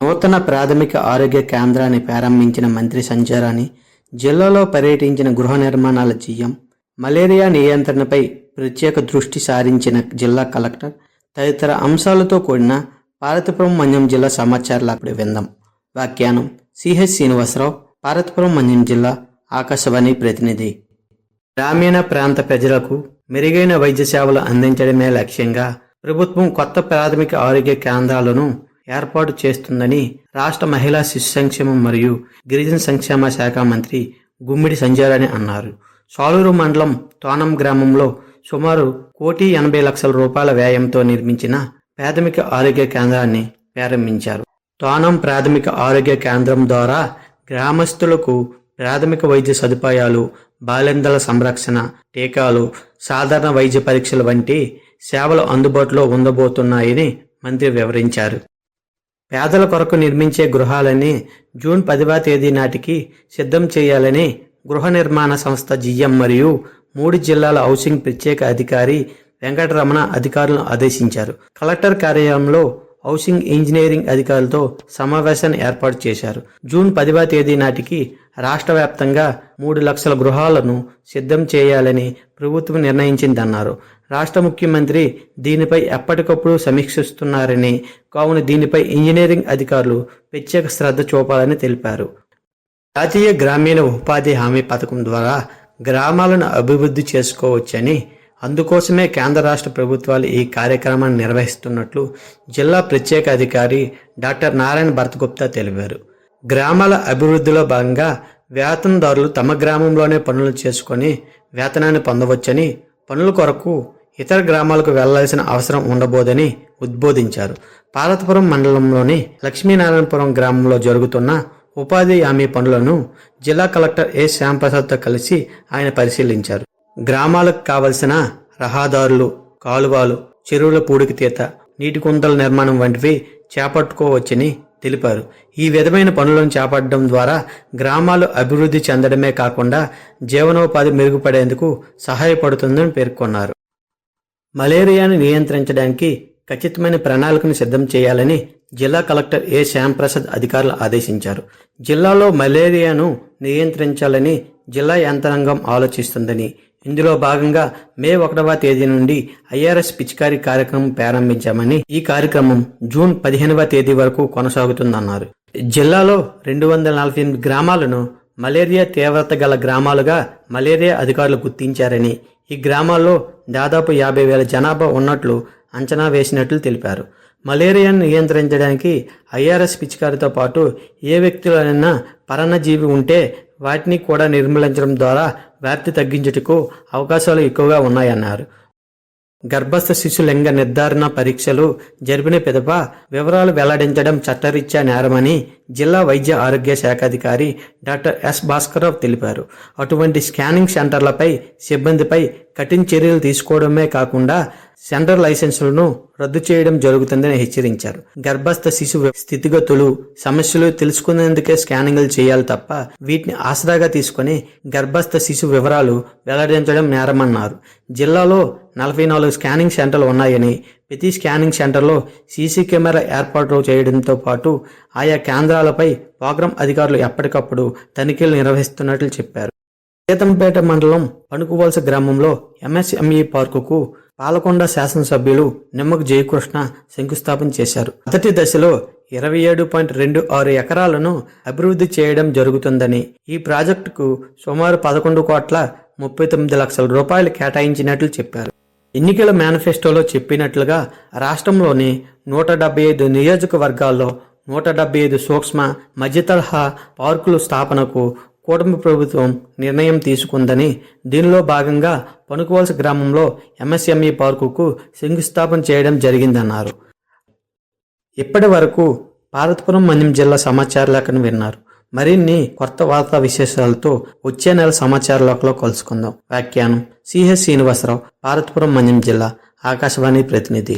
నూతన ప్రాథమిక ఆరోగ్య కేంద్రాన్ని ప్రారంభించిన మంత్రి సంచారాణి జిల్లాలో పర్యటించిన గృహ నిర్మాణాల జీఎం మలేరియా నియంత్రణపై ప్రత్యేక దృష్టి సారించిన జిల్లా కలెక్టర్ తదితర అంశాలతో కూడిన పార్వతీపురం మన్యం జిల్లా సమాచారాలు అప్పుడు విందాం. వ్యాఖ్యానం సిహెచ్ శ్రీనివాసరావు పార్వతీపురం మన్యం జిల్లా ఆకాశవాణి ప్రతినిధి. గ్రామీణ ప్రాంత ప్రజలకు మెరుగైన వైద్య సేవలు అందించడమే లక్ష్యంగా ప్రభుత్వం కొత్త ప్రాథమిక ఆరోగ్య కేంద్రాలను ఏర్పాటు చేస్తుందని రాష్ట్ర మహిళా శిశు సంక్షేమం మరియు గిరిజన సంక్షేమ శాఖ మంత్రి గుమ్మిడి సంజయరాణి అన్నారు. సాలూరు మండలం తోనం గ్రామంలో సుమారు కోటి ఎనభై లక్షల రూపాయల వ్యయంతో నిర్మించిన ప్రాథమిక ఆరోగ్య కేంద్రాన్ని ప్రారంభించారు. తోనం ప్రాథమిక ఆరోగ్య కేంద్రం ద్వారా గ్రామస్తులకు ప్రాథమిక వైద్య సదుపాయాలు బాలిందల సంరక్షణ టీకాలు సాధారణ వైద్య పరీక్షలు వంటి సేవలు అందుబాటులో ఉండబోతున్నాయని మంత్రి వివరించారు. పేదల కొరకు నిర్మించే గృహాలని జూన్ పదివ తేదీ నాటికి సిద్ధం చేయాలని గృహ నిర్మాణ సంస్థ జిఎం మరియు మూడు జిల్లాల హౌసింగ్ ప్రత్యేక అధికారి వెంకటరమణ అధికారులను ఆదేశించారు. కలెక్టర్ కార్యాలయంలో హౌసింగ్ ఇంజనీరింగ్ అధికారులతో సమావేశాన్ని ఏర్పాటు చేశారు. జూన్ పదివ తేదీ నాటికి రాష్ట్ర వ్యాప్తంగా మూడు లక్షల గృహాలను సిద్ధం చేయాలని ప్రభుత్వం నిర్ణయించిందన్నారు. రాష్ట్ర ముఖ్యమంత్రి దీనిపై ఎప్పటికప్పుడు సమీక్షిస్తున్నారని కావున దీనిపై ఇంజనీరింగ్ అధికారులు ప్రత్యేక శ్రద్ధ చూపాలని తెలిపారు. జాతీయ గ్రామీణ ఉపాధి హామీ పథకం ద్వారా గ్రామాలను అభివృద్ధి చేసుకోవచ్చని అందుకోసమే కేంద్ర రాష్ట్ర ప్రభుత్వాలు ఈ కార్యక్రమాన్ని నిర్వహిస్తున్నట్లు జిల్లా ప్రత్యేక అధికారి డాక్టర్ నారాయణ భరతగుప్తా తెలిపారు. గ్రామాల అభివృద్ధిలో భాగంగా వేతనదారులు తమ గ్రామంలోనే పనులు చేసుకొని వేతనాన్ని పొందవచ్చని పనుల కొరకు ఇతర గ్రామాలకు వెళ్ళాల్సిన అవసరం ఉండబోదని ఉద్బోధించారు. పార్వతపురం మండలంలోని లక్ష్మీనారాయణపురం గ్రామంలో జరుగుతున్న ఉపాధి హామీ పనులను జిల్లా కలెక్టర్ ఏ శ్యాంప్రసాద్తో కలిసి ఆయన పరిశీలించారు. గ్రామాలకు కావలసిన రహదారులు కాలువలు చెరువుల పూడికతీత నీటి కుంతల నిర్మాణం వంటివి చేపట్టుకోవచ్చని తెలిపారు. ఈ విధమైన పనులను చేపట్టడం ద్వారా గ్రామాలు అభివృద్ధి చెందడమే కాకుండా జీవనోపాధి మెరుగుపడేందుకు సహాయపడుతుందని పేర్కొన్నారు. మలేరియాను నియంత్రించడానికి ఖచ్చితమైన ప్రణాళికను సిద్ధం చేయాలని జిల్లా కలెక్టర్ ఏ శ్యాంప్రసాద్ అధికారులు ఆదేశించారు. జిల్లాలో మలేరియాను నియంత్రించాలని జిల్లా యంత్రాంగం ఆలోచిస్తుందని. ఇందులో భాగంగా మే ఒకటవ తేదీ నుండి ఐఆర్ఎస్ పిచికారీ కార్యక్రమం ప్రారంభించామని ఈ కార్యక్రమం జూన్ పదిహేనవ తేదీ వరకు కొనసాగుతుందన్నారు. జిల్లాలో రెండు వందల నలభై ఎనిమిది గ్రామాలను మలేరియా తీవ్రత గల గ్రామాలుగా మలేరియా అధికారులు గుర్తించారని ఈ గ్రామాల్లో దాదాపు యాభై వేల జనాభా ఉన్నట్లు అంచనా వేసినట్లు తెలిపారు. మలేరియాను నియంత్రించడానికి ఐఆర్ఎస్ పిచికారితో పాటు ఏ వ్యక్తులైనా పరాన్నజీవి ఉంటే వాటిని కూడా నిర్మూలించడం ద్వారా వ్యాప్తి తగ్గించుటకు అవకాశాలు ఎక్కువగా ఉన్నాయన్నారు. గర్భస్థ శిశు లింగ నిర్ధారణ పరీక్షలు జరిపిన పిదప వివరాలు వెల్లడించడం చట్టరీత్యా నేరమని జిల్లా వైద్య ఆరోగ్య శాఖ అధికారి డాక్టర్ ఎస్ భాస్కరరావు తెలిపారు. అటువంటి స్కానింగ్ సెంటర్లపై సిబ్బందిపై కఠిన చర్యలు తీసుకోవడమే కాకుండా సెంటర్ లైసెన్సులను రద్దు చేయడం జరుగుతుందని హెచ్చరించారు. గర్భస్థ శిశువు స్థితిగతులు సమస్యలు తెలుసుకునేందుకే స్కానింగ్లు చేయాలి తప్ప వీటిని ఆసరాగా తీసుకుని గర్భస్థ శిశు వివరాలు వెల్లడించడం నేరమన్నారు. జిల్లాలో నలభై నాలుగు స్కానింగ్ సెంటర్లు ఉన్నాయని ప్రతి స్కానింగ్ సెంటర్లో సీసీ కెమెరా ఏర్పాటు చేయడంతో పాటు ఆయా కేంద్రాలపై ప్రోగ్రాం అధికారులు ఎప్పటికప్పుడు తనిఖీలు నిర్వహిస్తున్నట్లు చెప్పారు. సీతంపేట మండలం పణుకువలస గ్రామంలో ఎంఎస్ఎంఈ పార్కుకు పాలకొండ శాసనసభ్యులు నిమ్మకు జయకృష్ణ శంకుస్థాపన చేశారు. మొదటి దశలో ఇరవై ఏడు పాయింట్ రెండు ఆరు ఎకరాలను అభివృద్ధి చేయడం జరుగుతుందని ఈ ప్రాజెక్టుకు సుమారు పదకొండు కోట్ల ముప్పై తొమ్మిది లక్షల రూపాయలు కేటాయించినట్లు చెప్పారు. ఎన్నికల మేనిఫెస్టోలో చెప్పినట్లుగా రాష్ట్రంలోని నూట డెబ్బై ఐదు నియోజకవర్గాల్లో నూట డెబ్బై ఐదు సూక్ష్మ మధ్యతరహా పార్కుల స్థాపనకు కూటమి ప్రభుత్వం నిర్ణయం తీసుకుందని దీనిలో భాగంగా పనుకోవలస గ్రామంలో ఎంఎస్ఎంఈ పార్కుకు శంకుస్థాపన చేయడం జరిగిందన్నారు. ఇప్పటి వరకు పార్వతీపురం మన్యం జిల్లా సమాచార లేఖను విన్నారు. మరిన్ని కొత్త వార్తా విశేషాలతో వచ్చే నెల సమాచార లోకలో కలుసుకుందాం. వ్యాఖ్యానం సిహెచ్ శ్రీనివాసరావు పార్వతీపురం మన్యం జిల్లా ఆకాశవాణి ప్రతినిధి.